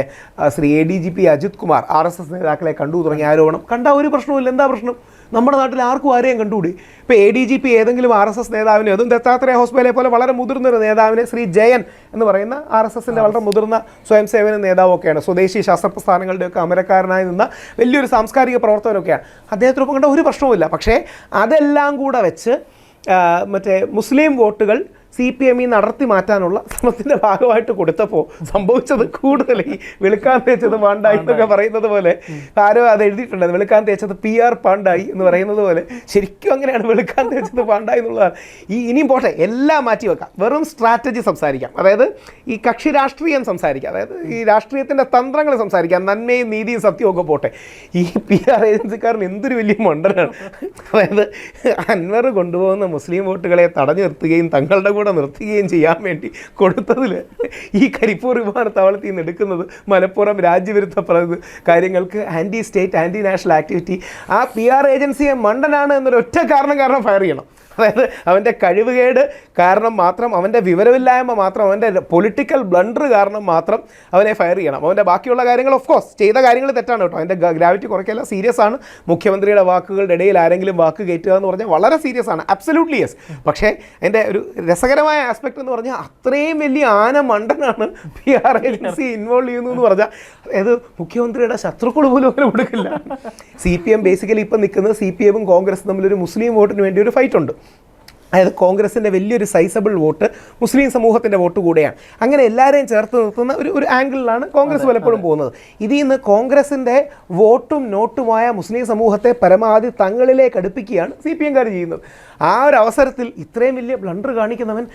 Shri A D G P Ajith Kumar R S S നേതാക്കളെ കണ്ടു തുടങ്ങിയ ആരോപണം. കണ്ട ഒരു പ്രശ്നവുമില്ല. എന്താ പ്രശ്നം? നമ്മുടെ നാട്ടിൽ ആർക്കും ആരെയും കണ്ടുകൂടി? ഇപ്പോൾ എ ഡി ജി പി ഏതെങ്കിലും ആർ എസ് എസ് നേതാവിനെ അതും ദത്താത്രേയ ഹോസ്പിറ്റലെ പോലെ വളരെ മുതിർന്ന ഒരു നേതാവിനെ ശ്രീ ജയൻ എന്ന് പറയുന്ന ആർ എസ് എസിന്റെ വളരെ മുതിർന്ന സ്വയം സേവന നേതാവൊക്കെയാണ്. സ്വദേശി ശാസ്ത്രപ്രസ്ഥാനങ്ങളുടെയൊക്കെ അമരക്കാരനായി നിന്ന വലിയൊരു സാംസ്കാരിക പ്രവർത്തകനൊക്കെയാണ്. അദ്ദേഹത്തിനൊപ്പം കണ്ട ഒരു പ്രശ്നവുമില്ല. പക്ഷേ അതെല്ലാം കൂടെ വെച്ച് മറ്റേ മുസ്ലിം വോട്ടുകൾ സി പി എമ്മിൽ നടത്തി മാറ്റാനുള്ള ശ്രമത്തിന്റെ ഭാഗമായിട്ട് കൊടുത്തപ്പോൾ സംഭവിച്ചത് കൂടുതൽ ഈ വെളുക്കാൻ തേച്ചത് പാണ്ടായി എന്നൊക്കെ പറയുന്നത് പോലെ ആരോ അത് എഴുതിയിട്ടുണ്ട്. വെളുക്കാൻ തേച്ചത് പി ആർ പാണ്ടായി എന്ന് പറയുന്നത് പോലെ ശരിക്കും അങ്ങനെയാണ് വെളുക്കാൻ തേച്ചത് പാണ്ടായി എന്നുള്ളതാണ്. ഈ ഇനിയും പോട്ടെ എല്ലാം മാറ്റി വെക്കാം. വെറും സ്ട്രാറ്റജി സംസാരിക്കാം. അതായത് ഈ കക്ഷി രാഷ്ട്രീയം സംസാരിക്കാം. അതായത് ഈ രാഷ്ട്രീയത്തിന്റെ തന്ത്രങ്ങൾ സംസാരിക്കാം. നന്മയും നീതിയും സത്യവും ഒക്കെ പോട്ടെ. ഈ പി ആർ ഏജൻസിക്കാരൻ എന്തൊരു വലിയ മണ്ടനാണ്. അതായത് അൻവർ കൊണ്ടുപോകുന്ന മുസ്ലിം വോട്ടുകളെ തടഞ്ഞു നിർത്തുകയും തങ്ങളുടെ കൂടെ നിർത്തുകയും ചെയ്യാൻ വേണ്ടി കൊടുത്തതിൽ ഈ കരിപ്പൂർ വിമാനത്താവളത്തിൽ നിന്ന് എടുക്കുന്നത് മലപ്പുറം രാജ്യവിരുദ്ധ കാര്യങ്ങൾക്ക് anti state anti national activity ആ പി ആർ ഏജൻസിയെ മണ്ടനാണ് എന്നൊരു ഒറ്റ കാരണം കാരണം ഫയർ ചെയ്യണം. അതായത് അവന്റെ കഴിവുകേട് കാരണം മാത്രം അവന്റെ വിവരമില്ലായ്മ മാത്രം അവന്റെ പൊളിറ്റിക്കൽ ബ്ലണ്ടർ കാരണം മാത്രം അവനെ ഫയർ ചെയ്യണം. അവന്റെ ബാക്കിയുള്ള കാര്യങ്ങൾ ഓഫ് കോഴ്സ് ചെയ്ത കാര്യങ്ങൾ തെറ്റാണ് കേട്ടോ. അതിന്റെ ഗ്രാവിറ്റി കുറയ്ക്കല്ല സീരിയസ് ആണ്. മുഖ്യമന്ത്രിയുടെ വാക്കുകളുടെ ഇടയിൽ ആരെങ്കിലും വാക്ക് കയറ്റുക എന്ന് പറഞ്ഞാൽ വളരെ സീരിയസ് ആണ്. അബ്സല്യൂട്ട്ലി യെസ് പക്ഷേ അതിന്റെ ഒരു രസകരമായ ആസ്പെക്ട് എന്ന് പറഞ്ഞാൽ അത്രയും വലിയ ആന മണ്ടനാണ് പി ആർ ഏജൻസി ഇൻവോൾവ് ചെയ്യുന്നു എന്ന് പറഞ്ഞാൽ അതായത് മുഖ്യമന്ത്രിയുടെ ശത്രുക്കൾ പോലും അവരെ കൊടുക്കില്ല. സി പി എം ബേസിക്കലി ഇപ്പം നിൽക്കുന്നത് സി പി എമ്മും കോൺഗ്രസും തമ്മിലൊരു മുസ്ലിം വോട്ടിന് വേണ്ടി ഒരു ഫൈറ്റ് ഉണ്ട്. അതായത് കോൺഗ്രസിന്റെ വലിയൊരു സൈസബിൾ വോട്ട് മുസ്ലിം സമൂഹത്തിന്റെ വോട്ട് കൂടെയാണ്. അങ്ങനെ എല്ലാവരെയും ചേർത്ത് നിർത്തുന്ന ഒരു ഒരു ആംഗിളിലാണ് കോൺഗ്രസ് പലപ്പോഴും പോകുന്നത്. ഇതിൽ നിന്ന് കോൺഗ്രസിന്റെ വോട്ടും നോട്ടുമായ മുസ്ലിം സമൂഹത്തെ പരമാവധി തങ്ങളിലേക്ക് അടുപ്പിക്കുകയാണ് സി പി എംകാർ ചെയ്യുന്നത്. ആ ഒരു അവസരത്തിൽ ഇത്രയും വലിയ ബ്ലണ്ടർ കാണിക്കുന്നവൻ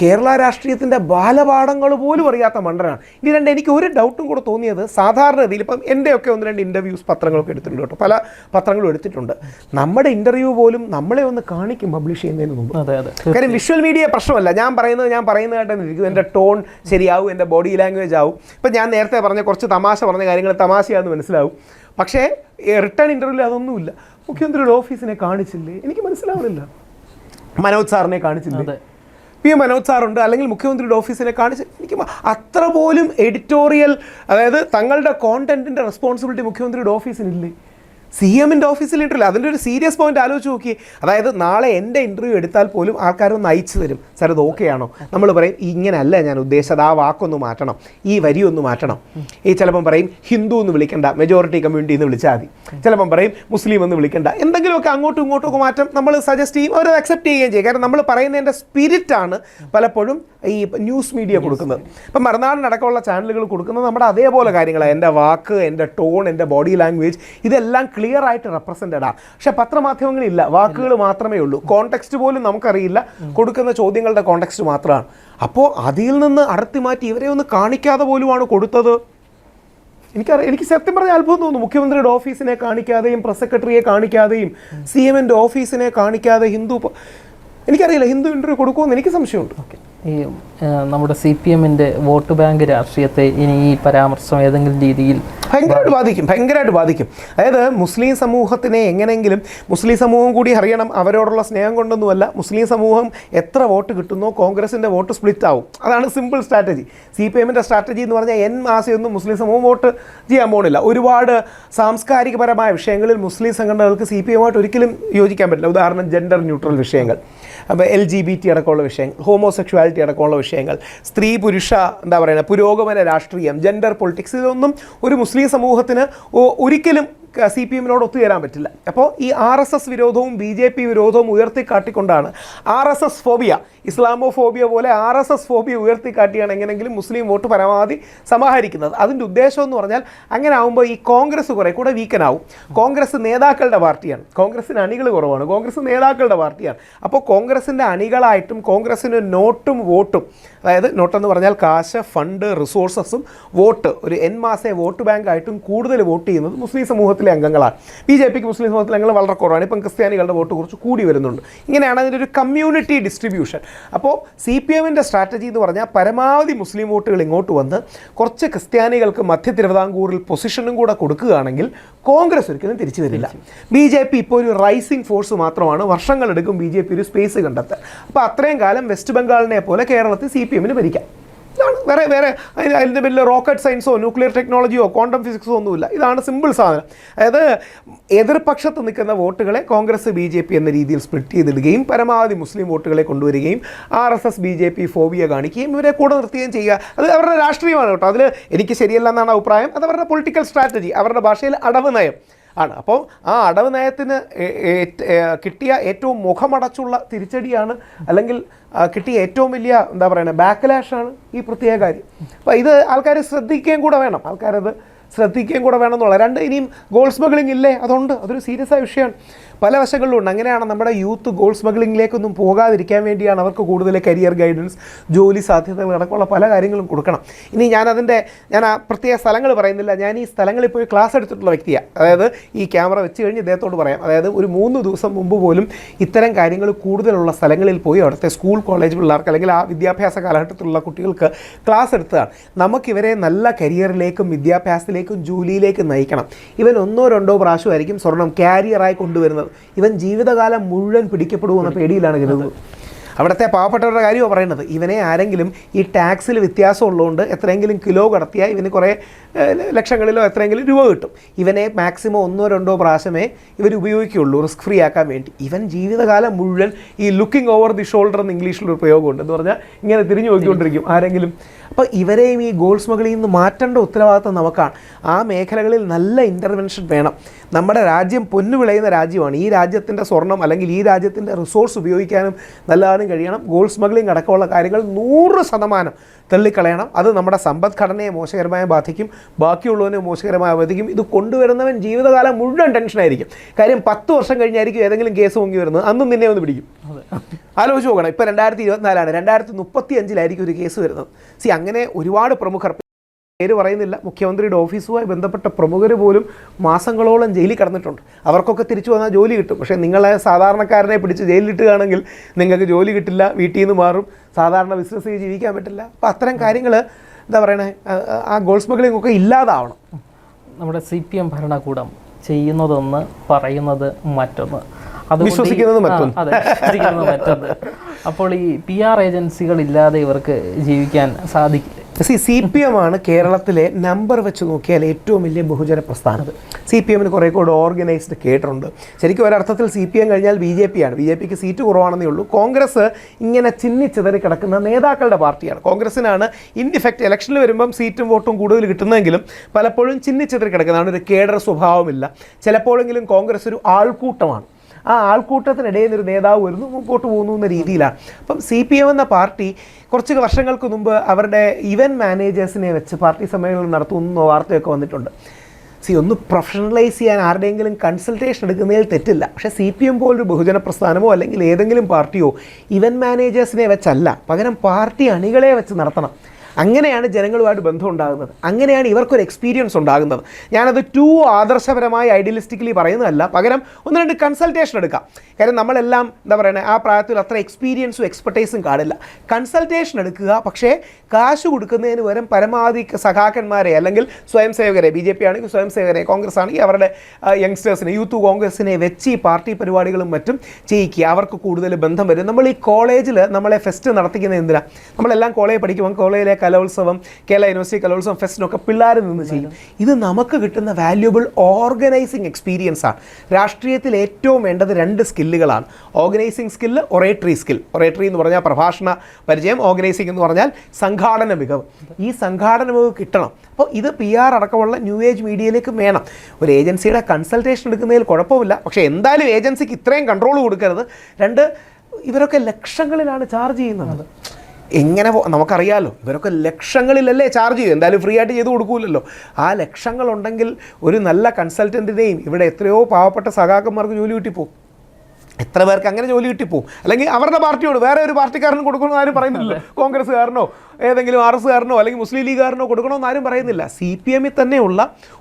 കേരള രാഷ്ട്രീയത്തിന്റെ ബാലപാഠങ്ങൾ പോലും അറിയാത്ത മണ്ടനാണ്. ഇനി രണ്ട് എനിക്ക് ഒരു ഡൗട്ടും കൂടെ തോന്നിയത് സാധാരണ രീതിയിൽ ഇപ്പം എന്റെയൊക്കെ ഒന്ന് രണ്ട് ഇന്റർവ്യൂസ് പത്രങ്ങളൊക്കെ എടുത്തിട്ടുണ്ട് കേട്ടോ. പല പത്രങ്ങളും എടുത്തിട്ടുണ്ട്. നമ്മുടെ ഇന്റർവ്യൂ പോലും നമ്മളെ ഒന്ന് കാണിക്കും പബ്ലിഷ് ചെയ്യുന്നതിന് മുമ്പ്. അതെ അതെ. കാര്യം വിഷ്വൽ മീഡിയ പ്രശ്നമല്ല. ഞാൻ പറയുന്നത് ഞാൻ പറയുന്നതായിട്ട് തന്നെ ഇരിക്കും എന്റെ ടോൺ ശരിയാവും എന്റെ ബോഡി ലാംഗ്വേജ് ആവും. ഇപ്പം ഞാൻ നേരത്തെ പറഞ്ഞ കുറച്ച് തമാശ പറഞ്ഞ കാര്യങ്ങൾ തമാശയാണെന്ന് മനസ്സിലാവും. പക്ഷേ റിട്ടേൺ ഇന്റർവ്യൂവിൽ അതൊന്നുമില്ല. മുഖ്യമന്ത്രിയുടെ ഓഫീസിനെ കാണിച്ചില്ലേ? എനിക്ക് മനസ്സിലാവുന്നില്ല. മനോജ് സാറിനെ കാണിച്ചില്ലേ? അതെ. പി മനോജ് സാറുണ്ട് അല്ലെങ്കിൽ മുഖ്യമന്ത്രിയുടെ ഓഫീസിനെ കാണിച്ച് എനിക്ക് അത്ര പോലും എഡിറ്റോറിയൽ അതായത് തങ്ങളുടെ കോണ്ടന്റിന്റെ റെസ്പോൺസിബിലിറ്റി മുഖ്യമന്ത്രിയുടെ ഓഫീസിനില്ലേ സി എമ്മിന്റെ ഓഫീസിൽ ഓഫീസിലിട്ടില്ല. അതിന്റെ ഒരു സീരിയസ് പോയിന്റ് ആലോചിച്ച് നോക്കി അതായത് നാളെ എന്റെ ഇന്റർവ്യൂ എടുത്താൽ പോലും ആൾക്കാരൊന്ന് അയച്ചു തരും. സാർ ഇത് ഓക്കെ ആണോ? നമ്മൾ പറയും ഇങ്ങനെയല്ല ഞാൻ ഉദ്ദേശിച്ചത്. ആ വാക്കൊന്ന് മാറ്റണം. ഈ വരി ഒന്ന് മാറ്റണം. ഈ ചിലപ്പം പറയും ഹിന്ദു എന്ന് വിളിക്കേണ്ട. മെജോറിറ്റി കമ്മ്യൂണിറ്റി എന്ന് വിളിച്ചാൽ മതി. ചിലപ്പം പറയും മുസ്ലിം എന്ന് വിളിക്കേണ്ട. എന്തെങ്കിലുമൊക്കെ അങ്ങോട്ടും ഇങ്ങോട്ടും ഒക്കെ മാറ്റം നമ്മൾ സജസ്റ്റ് ചെയ്യും അവർ അക്സെപ്റ്റ് ചെയ്യുകയും ചെയ്യും. കാരണം നമ്മൾ പറയുന്നതിന്റെ സ്പിരിറ്റാണ് പലപ്പോഴും ഈ ന്യൂസ് മീഡിയ കൊടുക്കുന്നത്. ഇപ്പം മറുനാടിനടക്കമുള്ള ചാനലുകൾ കൊടുക്കുന്നത് നമ്മുടെ അതേപോലെ കാര്യങ്ങളാണ് എന്റെ വാക്ക് എന്റെ ടോൺ എന്റെ ബോഡി ലാംഗ്വേജ് ഇതെല്ലാം ക്ലിയർ ആയിട്ട് റെപ്രസെന്റഡ് ആണ് പക്ഷെ പത്രമാധ്യമങ്ങളില്ല. വാക്കുകൾ മാത്രമേ ഉള്ളൂ. കോണ്ടെക്സ്റ്റ് പോലും നമുക്കറിയില്ല. കൊടുക്കുന്ന ചോദ്യങ്ങളുടെ കോണ്ടെക്സ്റ്റ് മാത്രമാണ്. അപ്പോൾ അതിൽ നിന്ന് അടർത്തി മാറ്റി ഇവരെ ഒന്ന് കാണിക്കാതെ പോലുമാണ് കൊടുത്തത്. എനിക്കറിയാം. എനിക്ക് സത്യം പറഞ്ഞാൽ അത്ഭുതം തോന്നുന്നു. മുഖ്യമന്ത്രിയുടെ ഓഫീസിനെ കാണിക്കാതെയും പ്രസ് സെക്രട്ടറിയെ കാണിക്കാതെയും സി എമ്മിന്റെ ഓഫീസിനെ കാണിക്കാതെ ഹിന്ദു എനിക്കറിയില്ല. ഹിന്ദു ഇന്റർവ്യൂ കൊടുക്കുമെന്ന് എനിക്ക് സംശയമുണ്ട്. ഈ നമ്മുടെ സി പി എമ്മിന്റെ വോട്ട് ബാങ്ക് രാഷ്ട്രീയത്തെ ഇനി ഈ പരാമർശം ഏതെങ്കിലും രീതിയിൽ ഭയങ്കരമായിട്ട് ബാധിക്കും. ഭയങ്കരമായിട്ട് ബാധിക്കും. അതായത് മുസ്ലിം സമൂഹത്തിനെ എങ്ങനെയെങ്കിലും മുസ്ലിം സമൂഹം കൂടി അറിയണം അവരോടുള്ള സ്നേഹം കൊണ്ടൊന്നുമല്ല മുസ്ലിം സമൂഹം എത്ര വോട്ട് കിട്ടുന്നോ കോൺഗ്രസിന്റെ വോട്ട് സ്പ്ലിറ്റ് ആവും. അതാണ് സിമ്പിൾ സ്ട്രാറ്റജി സി പി എമ്മിന്റെ സ്ട്രാറ്റജി എന്ന് പറഞ്ഞാൽ എൻ മാസയൊന്നും മുസ്ലിം സമൂഹം വോട്ട് ചെയ്യാൻ പോകുന്നില്ല ഒരുപാട് സാംസ്കാരികപരമായ വിഷയങ്ങളിൽ മുസ്ലിം സംഘടനകൾക്ക് സി പി എമ്മുമായിട്ട് ഒരിക്കലും യോജിക്കാൻ പറ്റില്ല. ഉദാഹരണം ജെൻഡർ ന്യൂട്രൽ വിഷയങ്ങൾ. അപ്പോൾ എൽ ജി ബി ടി അടക്കമുള്ള വിഷയങ്ങൾ ഹോമോസെക്ഷുവാലിറ്റി അടക്കമുള്ള വിഷയങ്ങൾ സ്ത്രീ പുരുഷ എന്താ പറയുക പുരോഗമന രാഷ്ട്രീയം ജെൻഡർ പൊളിറ്റിക്സ് ഇതൊന്നും ഒരു മുസ്ലിം സമൂഹത്തിന് ഒരിക്കലും സി പി എമ്മിനോട് ഒത്തുചേരാൻ പറ്റില്ല. അപ്പോൾ ഈ ആർ എസ് എസ് വിരോധവും ബി ജെ പി വിരോധവും ഉയർത്തിക്കാട്ടിക്കൊണ്ടാണ് R S S phobia Islamophobia പോലെ ആർ എസ് എസ് ഫോബിയ ഉയർത്തിക്കാട്ടിയാണ് എങ്ങനെങ്കിലും മുസ്ലിം വോട്ട് പരമാവധി സമാഹരിക്കുന്നത്. അതിന്റെ ഉദ്ദേശം എന്ന് പറഞ്ഞാൽ അങ്ങനെ ആകുമ്പോൾ ഈ കോൺഗ്രസ് കുറേ കൂടെ വീക്കനാവും. കോൺഗ്രസ് നേതാക്കളുടെ പാർട്ടിയാണ്. കോൺഗ്രസിന് അണികൾ കുറവാണ്. കോൺഗ്രസ് നേതാക്കളുടെ പാർട്ടിയാണ്. അപ്പോൾ കോൺഗ്രസിന്റെ അണികളായിട്ടും കോൺഗ്രസിന് നോട്ടും വോട്ടും അതായത് നോട്ടെന്ന് പറഞ്ഞാൽ കാശ് ഫണ്ട് റിസോഴ്സസും വോട്ട്. ഒരു എൻ മാസെ വോട്ട് ബാങ്കായിട്ടും കൂടുതൽ വോട്ട് ചെയ്യുന്നത് മുസ്ലിം സമൂഹത്തിലെ അംഗങ്ങളാണ്. ബി ജെ പിക്ക് മുസ്ലിം സമൂഹത്തിലെ അംഗങ്ങൾ വളരെ കുറവാണ്. ഇപ്പം ക്രിസ്ത്യാനികളുടെ വോട്ട് കുറച്ച് കൂടി വരുന്നുണ്ട്. ഇങ്ങനെയാണ് അതിന്റെ ഒരു കമ്മ്യൂണിറ്റി ഡിസ്ട്രിബ്യൂഷൻ. അപ്പോൾ സി പി എമ്മിന്റെ സ്ട്രാറ്റജി എന്ന് പറഞ്ഞാൽ പരമാവധി മുസ്ലിം വോട്ടുകൾ ഇങ്ങോട്ട് വന്ന് കുറച്ച് ക്രിസ്ത്യാനികൾക്ക് മധ്യ തിരുവിതാംകൂറിൽ പൊസിഷനും കൂടെ കൊടുക്കുകയാണെങ്കിൽ കോൺഗ്രസ് ഒരിക്കലും തിരിച്ചു വരില്ല. ബി ജെ പി ഇപ്പോൾ ഒരു റൈസിംഗ് ഫോഴ്സ് മാത്രമാണ്. വർഷങ്ങളെടുക്കും ബി ജെ പി ഒരു സ്പേസ് കണ്ടെത്താൻ. അപ്പോൾ അത്രയും കാലം വെസ്റ്റ് ബംഗാളിനെ പോലെ കേരളത്തിൽ സി പി എമ്മിന് ഭരിക്കാം. ഇതാണ് വേറെ വേറെ അതിന് അതിന്റെ വലിയ റോക്കറ്റ് സയൻസോ ന്യൂക്ലിയർ ടെക്നോളജിയോ ക്വാണ്ടം ഫിസിക്സോ ഒന്നുമില്ല. ഇതാണ് സിമ്പിൾ സാധനം. അതായത് എതിർപക്ഷത്ത് നിൽക്കുന്ന വോട്ടുകളെ കോൺഗ്രസ് ബി ജെ പി എന്ന രീതിയിൽ സ്പ്ലിറ്റ് ചെയ്തിടുകയും പരമാവധി മുസ്ലിം വോട്ടുകളെ കൊണ്ടുവരികയും R S S B J P phobia കാണിക്കുകയും ഇവരെ കൂടെ നിർത്തുകയും ചെയ്യുക. അത് അവരുടെ രാഷ്ട്രീയമാണ് കേട്ടോ. അതിൽ എനിക്ക് ശരിയല്ല എന്നാണ് അഭിപ്രായം. അത് അവരുടെ പൊളിറ്റിക്കൽ സ്ട്രാറ്റജി അവരുടെ ഭാഷയിൽ അടവ് നയം. ആണ്. അപ്പോൾ ആ അടവ് നയത്തിന് കിട്ടിയ ഏറ്റവും മുഖമടച്ചുള്ള തിരിച്ചടിയാണ് അല്ലെങ്കിൽ കിട്ടിയ ഏറ്റവും വലിയ എന്താ പറയുക ബാക്ക്ലാഷാണ് ഈ പ്രത്യേക കാര്യം. അപ്പോൾ ഇത് ആൾക്കാർ ശ്രദ്ധിക്കുകയും കൂടെ വേണം. ആൾക്കാരത് ശ്രദ്ധിക്കുകയും കൂടെ വേണം എന്നുള്ള. രണ്ട് ഇനിയും ഗോൾ സ്മഗ്ലിംഗ് ഇല്ലേ? അതുണ്ട്. അതൊരു സീരിയസ് ആയ വിഷയമാണ്. പല വശങ്ങളിലുണ്ട് അങ്ങനെയാണ് നമ്മുടെ യൂത്ത് ഗോൾ സ്മഗ്ലിങ്ങിലേക്കൊന്നും പോകാതിരിക്കാൻ വേണ്ടിയാണ് അവർക്ക് കൂടുതൽ കരിയർ ഗൈഡൻസ് ജോലി സാധ്യതകൾ അടക്കമുള്ള പല കാര്യങ്ങളും കൊടുക്കണം. ഇനി ഞാൻ അതിന്റെ ഞാൻ ആ പ്രത്യേക സ്ഥലങ്ങൾ പറയുന്നില്ല. ഞാൻ ഈ സ്ഥലങ്ങളിൽ പോയി ക്ലാസ് എടുത്തിട്ടുള്ള വ്യക്തിയാണ് അതായത് ഈ ക്യാമറ വെച്ച് കഴിഞ്ഞ് ഇദ്ദേഹത്തോട് പറയാം. അതായത് ഒരു മൂന്ന് ദിവസം മുമ്പ് പോലും ഇത്തരം കാര്യങ്ങൾ കൂടുതലുള്ള സ്ഥലങ്ങളിൽ പോയി അവിടുത്തെ സ്കൂൾ കോളേജ് പിള്ളേർക്ക് അല്ലെങ്കിൽ ആ വിദ്യാഭ്യാസ കാലഘട്ടത്തിലുള്ള കുട്ടികൾക്ക് ക്ലാസ് എടുത്തതാണ്. നമുക്കിവരെ നല്ല കരിയറിലേക്കും വിദ്യാഭ്യാസത്തിലേക്കും ജോലിയിലേക്കും നയിക്കണം. ഇവൻ ഒന്നോ രണ്ടോ പ്രാവശ്യമായിരിക്കും സ്വർണം കാരിയറായി കൊണ്ടുവരുന്നത്. ഇവൻ ജീവിതകാലം മുഴുവൻ പിടിക്കപ്പെടുമെന്ന പേടിയിലാണ് കരുതുന്നത് അവിടുത്തെ പാവപ്പെട്ടവരുടെ കാര്യമാണ് പറയുന്നത് ഇവനെ ആരെങ്കിലും ഈ ടാക്സിൽ വ്യത്യാസം ഉള്ളതുകൊണ്ട് എത്രയെങ്കിലും കിലോ കടത്തിയാൽ ഇവന് കുറേ ലക്ഷങ്ങളിലോ എത്രയെങ്കിലും രൂപ കിട്ടും. ഇവനെ മാക്സിമം ഒന്നോ രണ്ടോ പ്രാവശ്യമേ ഇവർ ഉപയോഗിക്കുകയുള്ളൂ റിസ്ക് ഫ്രീ ആക്കാൻ വേണ്ടി. ഇവൻ ജീവിതകാലം മുഴുവൻ ഈ ലുക്കിംഗ് ഓവർ ദി ഷോൾഡർ എന്ന് ഇംഗ്ലീഷിലൊരു പ്രയോഗമുണ്ട്. എന്ന് പറഞ്ഞാൽ ഇങ്ങനെ തിരിഞ്ഞു നോക്കിക്കൊണ്ടിരിക്കും ആരെങ്കിലും. അപ്പോൾ ഇവരെയും ഈ ഗോൾസ് സ്മഗ്ലിൽ നിന്ന് മാറ്റേണ്ട ഉത്തരവാദിത്വം നമുക്കാണ്. ആ മേഖലകളിൽ നല്ല ഇന്റർവെൻഷൻ വേണം. നമ്മുടെ രാജ്യം പൊന്നു വിളയുന്ന രാജ്യമാണ്. ഈ രാജ്യത്തിന്റെ സ്വർണം അല്ലെങ്കിൽ ഈ രാജ്യത്തിന്റെ റിസോഴ്സ് ഉപയോഗിക്കാനും നല്ലതാണ് കഴിയണം. ഗോൾഡ് സ്മഗ്ലിംഗ് അടക്കമുള്ള കാര്യങ്ങൾ നൂറ് ശതമാനം തള്ളിക്കളയണം. അത് നമ്മുടെ സമ്പദ്ഘടനയെ മോശകരമായി ബാധിക്കും. ബാക്കിയുള്ളവനെ മോശകരമായി ബാധിക്കും. ഇത് കൊണ്ടുവരുന്നവൻ ജീവിതകാലം മുഴുവൻ ടെൻഷനായിരിക്കും കാര്യം പത്ത് വർഷം കഴിഞ്ഞായിരിക്കും ഏതെങ്കിലും കേസ് പൊങ്ങി വരുന്നത്. അന്നും നിന്നെ ഒന്ന് പിടിക്കും. ആലോചിച്ച് നോക്കണം. ഇപ്പോൾ രണ്ടായിരത്തി ഇരുപത്തിനാലാണ്. രണ്ടായിരത്തി മുപ്പത്തി അഞ്ചിലായിരിക്കും ഒരു കേസ് വരുന്നത്. സി അങ്ങനെ ഒരുപാട് പ്രമുഖർ പേര് പറയുന്നില്ല. മുഖ്യമന്ത്രിയുടെ ഓഫീസുമായി ബന്ധപ്പെട്ട പ്രമുഖർ പോലും മാസങ്ങളോളം ജയിലിൽ കിടന്നിട്ടുണ്ട്. അവർക്കൊക്കെ തിരിച്ചു വന്നാൽ ജോലി കിട്ടും. പക്ഷേ നിങ്ങളെ സാധാരണക്കാരനെ പിടിച്ച് ജയിലിലിട്ടുകയാണെങ്കിൽ നിങ്ങൾക്ക് ജോലി കിട്ടില്ല വീട്ടിൽ നിന്ന് മാറും. സാധാരണ ബിസിനസ് ചെയ്ത് ജീവിക്കാൻ പറ്റില്ല. അപ്പോൾ അത്തരം കാര്യങ്ങൾ എന്താ പറയണേ? ആ- ഗോൾസ് ഗോൾ സ്മഗ്ലിംഗ് ഒക്കെ ഇല്ലാതാവണം. നമ്മുടെ സി പി എം ഭരണകൂടം ചെയ്യുന്നതൊന്ന് പറയുന്നത് മറ്റൊന്ന്. വിശ്വസിക്കുന്നത് മറ്റൊന്ന്. അപ്പോൾ ഈ പി ആർ ഏജൻസികൾ ഇല്ലാതെ ഇവർക്ക് ജീവിക്കാൻ സാധിക്കില്ല സി സി പി എം ആണ് കേരളത്തിലെ നമ്പർ വെച്ച് നോക്കിയാൽ ഏറ്റവും വലിയ ബഹുജന പ്രസ്ഥാനം സി പി എമ്മിന് കുറേ കൂടെ ഓർഗനൈസ്ഡ് കേട്ടിട്ടുണ്ട്. ശരിക്കും ഒരർത്ഥത്തിൽ സി പി എം കഴിഞ്ഞാൽ ബി ജെ പി ആണ്. ബി ജെ പിക്ക് സീറ്റ് കുറവാണെന്നേ ഉള്ളൂ. കോൺഗ്രസ് ഇങ്ങനെ ചിന്നിച്ചിതറി കിടക്കുന്ന നേതാക്കളുടെ പാർട്ടിയാണ്. കോൺഗ്രസിനാണ് ഇൻഡിഫെക്റ്റ് ഇലക്ഷനിൽ വരുമ്പം സീറ്റും വോട്ടും കൂടുതൽ കിട്ടുന്നതെങ്കിലും പലപ്പോഴും ചിന്നിച്ചിതറി കിടക്കുന്നതാണ്. ഒരു കേഡർ സ്വഭാവമില്ല. ചിലപ്പോഴെങ്കിലും കോൺഗ്രസ് ഒരു ആൾക്കൂട്ടമാണ്. ആ ആൾക്കൂട്ടത്തിനിടയിൽ നിന്ന് ഒരു നേതാവ് വരുന്നു മുമ്പോട്ട് പോകുന്നു എന്ന രീതിയിലാണ്. അപ്പം സി പി എം എന്ന പാർട്ടി കുറച്ച് വർഷങ്ങൾക്ക് മുമ്പ് അവരുടെ ഇവന്റ് മാനേജേഴ്സിനെ വെച്ച് പാർട്ടി സമ്മേളനം നടത്തുന്ന വാർത്തയൊക്കെ വന്നിട്ടുണ്ട്. സി ഒന്ന് പ്രൊഫഷണലൈസ് ചെയ്യാൻ ആരുടെയെങ്കിലും കൺസൾട്ടേഷൻ എടുക്കുന്നതിൽ തെറ്റില്ല. പക്ഷേ സി പി എം പോലൊരു ബഹുജന പ്രസ്ഥാനമോ അല്ലെങ്കിൽ ഏതെങ്കിലും പാർട്ടിയോ ഇവന്റ് മാനേജേഴ്സിനെ വെച്ചല്ല. പകരം പാർട്ടി അണികളെ വെച്ച് നടത്തണം. അങ്ങനെയാണ് ജനങ്ങളുമായിട്ട് ബന്ധം ഉണ്ടാകുന്നത് അങ്ങനെയാണ് ഇവർക്കൊരു എക്സ്പീരിയൻസ് ഉണ്ടാകുന്നത്. ഞാനത് ടു ആദർശപരമായി ഐഡിയലിസ്റ്റിക്കലി പറയുന്നതല്ല. പകരം ഒന്ന് രണ്ട് കൺസൾട്ടേഷൻ എടുക്കാം. കാര്യം നമ്മളെല്ലാം എന്താ പറയുന്നത് ആ പ്രായത്തിൽ അത്ര എക്സ്പീരിയൻസും എക്സ്പെർട്ടൈസും കാണില്ല. കൺസൾട്ടേഷൻ എടുക്കുക പക്ഷേ കാശ് കൊടുക്കുന്നതിന് പകരം പരമാവധി സഖാക്കന്മാരെ അല്ലെങ്കിൽ സ്വയം സേവകരെ ബി ജെ പി ആണെങ്കിൽ സ്വയം സേവകരെ കോൺഗ്രസ് ആണെങ്കിൽ അവരുടെ യങ്സ്റ്റേഴ്സിനെ യൂത്ത് കോൺഗ്രസിനെ വെച്ച് ഈ പാർട്ടി പരിപാടികളും മറ്റും ചെയ്യിക്കുക. അവർക്ക് കൂടുതൽ ബന്ധം വരും. നമ്മൾ ഈ കോളേജിൽ നമ്മളെ ഫെസ്റ്റ് നടത്തിക്കുന്ന എന്തിനാണ് നമ്മളെല്ലാം കോളേജ് പഠിക്കുമ്പോൾ കോളേജിലെ കലോത്സവം കേരള യൂണിവേഴ്സിറ്റി കലോത്സവം ഫെസ്റ്റിനൊക്കെ പിള്ളേർ നിന്ന് ചെയ്യും. ഇത് നമുക്ക് കിട്ടുന്ന വാല്യുബിൾ ഓർഗനൈസിങ് എക്സ്പീരിയൻസ് ആണ് രാഷ്ട്രീയത്തിൽ ഏറ്റവും വേണ്ടത് രണ്ട് സ്കില്ലുകളാണ്. Organising skill oratory skill oratory എന്ന് പറഞ്ഞാൽ പ്രഭാഷണ പരിചയം ഓർഗനൈസിങ് എന്ന് പറഞ്ഞാൽ സംഘാടന മികവ്. ഈ സംഘാടന മികവ് കിട്ടണം. അപ്പോൾ ഇത് പി ആർ അടക്കമുള്ള ന്യൂ ഏജ് മീഡിയയിലേക്ക് വേണം. ഒരു ഏജൻസിയുടെ കൺസൾട്ടേഷൻ എടുക്കുന്നതിൽ കുഴപ്പമില്ല. പക്ഷേ എന്തായാലും ഏജൻസിക്ക് ഇത്രയും കൺട്രോൾ കൊടുക്കരുത്. രണ്ട് ഇവരൊക്കെ ലക്ഷങ്ങളിലാണ് ചാർജ് ചെയ്യുന്നത്. എങ്ങനെ നമുക്കറിയാമല്ലോ ഇവരൊക്കെ ലക്ഷങ്ങളിലല്ലേ ചാർജ് ചെയ്യും എന്തായാലും ഫ്രീ ആയിട്ട് ചെയ്ത് കൊടുക്കൂലല്ലോ. ആ ലക്ഷങ്ങളുണ്ടെങ്കിൽ ഒരു നല്ല കൺസൾട്ടന്റിനെയും ഇവിടെ എത്രയോ പാവപ്പെട്ട സഖാക്കന്മാർക്ക് ജോലി കിട്ടിപ്പോവും എത്ര പേർക്ക് അങ്ങനെ ജോലി കിട്ടിപ്പോവും? അല്ലെങ്കിൽ അവരുടെ പാർട്ടിയോട് വേറെ ഒരു പാർട്ടിക്കാരനും കൊടുക്കണമെന്ന് ആരും പറയുന്നില്ല. കോൺഗ്രസ്സുകാരനോ ഏതെങ്കിലും ആർ എസ്സുകാരനോ അല്ലെങ്കിൽ മുസ്ലിം ലീഗുകാരനോ കൊടുക്കണമെന്ന് ആരും പറയുന്നില്ല. സി പി എമ്മിൽ തന്നെയുള്ള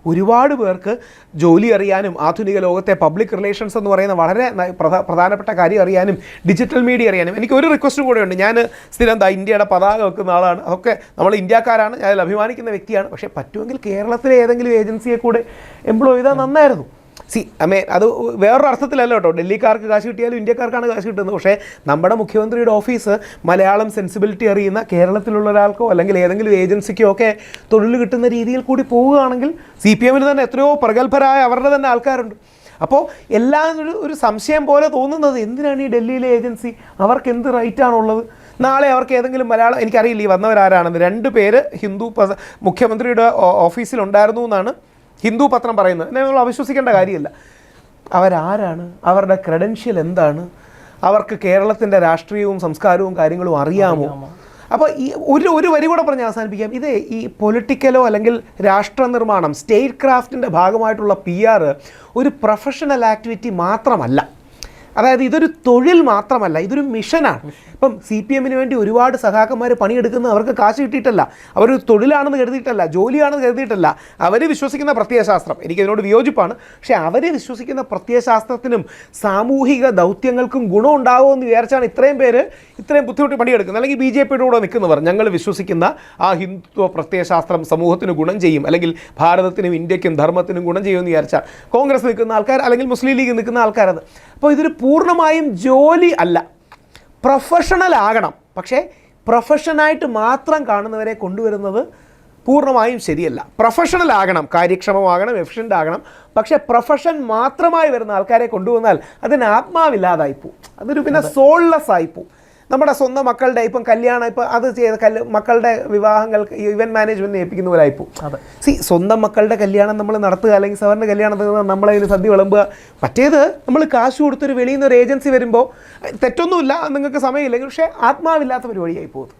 ഒരുപാട് പേർക്ക് ജോലി അറിയാനും ആധുനിക ലോകത്തെ പബ്ലിക് റിലേഷൻസ് എന്ന് പറയുന്ന വളരെ പ്രധാനപ്പെട്ട കാര്യം അറിയാനും ഡിജിറ്റൽ മീഡിയ അറിയാനും. എനിക്ക് ഒരു റിക്വസ്റ്റും കൂടെ ഉണ്ട്. ഞാൻ സ്ഥിരം എന്താ ഇന്ത്യയുടെ പതാക വെക്കുന്ന ആളാണ്. അതൊക്കെ നമ്മൾ ഇന്ത്യക്കാരാണ്. ഞാൻ അഭിമാനിക്കുന്ന വ്യക്തിയാണ്. പക്ഷേ പറ്റുമെങ്കിൽ കേരളത്തിലെ ഏതെങ്കിലും ഏജൻസിയെ കൂടെ എംപ്ലോയ് ചെയ്താൽ നന്നായിരുന്നു. സി അമേ അത് വേറൊരു അർത്ഥത്തിലല്ല കേട്ടോ. ഡൽഹിക്കാർക്ക് കാശ് കിട്ടിയാലും ഇന്ത്യക്കാർക്കാണ് കാശ് കിട്ടുന്നത്. പക്ഷേ നമ്മുടെ മുഖ്യമന്ത്രിയുടെ ഓഫീസ് മലയാളം സെൻസിബിലിറ്റി അറിയുന്ന കേരളത്തിലുള്ള ഒരാൾക്കോ അല്ലെങ്കിൽ ഏതെങ്കിലും ഏജൻസിക്കോ ഒക്കെ തൊഴിൽ കിട്ടുന്ന രീതിയിൽ കൂടി പോവുകയാണെങ്കിൽ സി പി എമ്മിൽ തന്നെ എത്രയോ പ്രഗത്ഭരായ അവരുടെ തന്നെ ആൾക്കാരുണ്ട്. അപ്പോൾ എല്ലാം ഒരു ഒരു സംശയം പോലെ തോന്നുന്നത് എന്തിനാണ് ഈ ഡൽഹിയിലെ ഏജൻസി? അവർക്ക് എന്ത് റൈറ്റാണുള്ളത് നാളെ അവർക്ക് ഏതെങ്കിലും മലയാളം എനിക്കറിയില്ല ഈ വന്നവരാരാണെന്ന്. രണ്ട് പേര് ഹിന്ദു മുഖ്യമന്ത്രിയുടെ ഓഫീസിലുണ്ടായിരുന്നു എന്നാണ് ഹിന്ദു പത്രം പറയുന്നത്. നമ്മൾ അവിശ്വസിക്കേണ്ട കാര്യമില്ല. അവരാരാണ്? അവരുടെ ക്രെഡൻഷ്യൽ എന്താണ്? അവർക്ക് കേരളത്തിന്റെ രാഷ്ട്രീയവും സംസ്കാരവും കാര്യങ്ങളും അറിയാമോ? അപ്പോൾ ഈ ഒരു ഒരു വരി കൂടെ പറഞ്ഞ് അവസാനിപ്പിക്കാം. ഇത് ഈ പൊളിറ്റിക്കലോ അല്ലെങ്കിൽ രാഷ്ട്ര നിർമ്മാണം സ്റ്റേറ്റ് ക്രാഫ്റ്റിന്റെ ഭാഗമായിട്ടുള്ള പി ആർ ഒരു പ്രൊഫഷണൽ ആക്ടിവിറ്റി മാത്രമല്ല. അതായത് ഇതൊരു തൊഴിൽ മാത്രമല്ല ഇതൊരു മിഷനാണ്. ഇപ്പം സി പി എമ്മിന് വേണ്ടി ഒരുപാട് സഖാക്കന്മാർ പണിയെടുക്കുന്ന അവർക്ക് കാശ് കിട്ടിയിട്ടല്ല. അവരൊരു തൊഴിലാണെന്ന് കരുതിയിട്ടല്ല ജോലിയാണെന്ന് കരുതിയിട്ടല്ല. അവർ വിശ്വസിക്കുന്ന പ്രത്യയശാസ്ത്രം എനിക്കതിനോട് വിയോജിപ്പാണ്. പക്ഷേ അവർ വിശ്വസിക്കുന്ന പ്രത്യയശാസ്ത്രത്തിനും സാമൂഹിക ദൗത്യങ്ങൾക്കും ഗുണം എന്ന് വിചാരിച്ചാണ് ഇത്രയും പേര് ഇത്രയും ബുദ്ധിമുട്ടി പണിയെടുക്കുന്നത്. അല്ലെങ്കിൽ ബി ജെ പിയുടെ കൂടെ നിൽക്കുന്നവർ ഞങ്ങൾ വിശ്വസിക്കുന്ന ആ ഹിന്ദുത്വ പ്രത്യയശാസ്ത്രം സമൂഹത്തിന് ഗുണം ചെയ്യും. അല്ലെങ്കിൽ ഭാരതത്തിനും ഇന്ത്യക്കും ധർമ്മത്തിനും ഗുണം ചെയ്യുമെന്ന് വിചാരിച്ചാൽ കോൺഗ്രസ് നിൽക്കുന്ന ആൾക്കാർ അല്ലെങ്കിൽ മുസ്ലിം ലീഗ് നിൽക്കുന്ന ആൾക്കാരത്. അപ്പോൾ ഇതൊരു പൂർണമായും ജോലി അല്ല. പ്രൊഫഷണൽ ആകണം. പക്ഷേ പ്രൊഫഷനായിട്ട് മാത്രം കാണുന്നവരെ കൊണ്ടുവരുന്നത് പൂർണമായും ശരിയല്ല. പ്രൊഫഷണൽ ആകണം കാര്യക്ഷമമാകണം എഫിഷ്യന്റ് ആകണം. പക്ഷേ പ്രൊഫഷൻ മാത്രമായി വരുന്ന ആൾക്കാരെ കൊണ്ടുവന്നാൽ അതിന് ആത്മാവില്ലാതായിപ്പോവും അതൊരു പിന്നെ സോൾലെസ് ആയി പോവും. നമ്മുടെ സ്വന്തം മക്കളുടെ ഇപ്പം കല്യാണം ഇപ്പം അത് ചെയ്ത മക്കളുടെ വിവാഹങ്ങൾക്ക് ഇവന്റ് മാനേജ്മെന്റ് ഏൽപ്പിക്കുന്ന പോലെ ആയിപ്പോവും. അതെ. സി സ്വന്തം മക്കളുടെ കല്യാണം നമ്മൾ നടത്തുക അല്ലെങ്കിൽ സാറിന്റെ കല്യാണം നടത്തുക നമ്മളതിന് സദ്യ വിളമ്പുക. മറ്റേത് നമ്മൾ കാശ് കൊടുത്തൊരു വെളിയിൽ നിന്ന് ഒരു ഏജൻസി വരുമ്പോൾ തെറ്റൊന്നുമില്ല നിങ്ങൾക്ക് സമയമില്ലെങ്കിൽ പക്ഷേ ആത്മാവില്ലാത്ത പരിപാടിയായി പോകും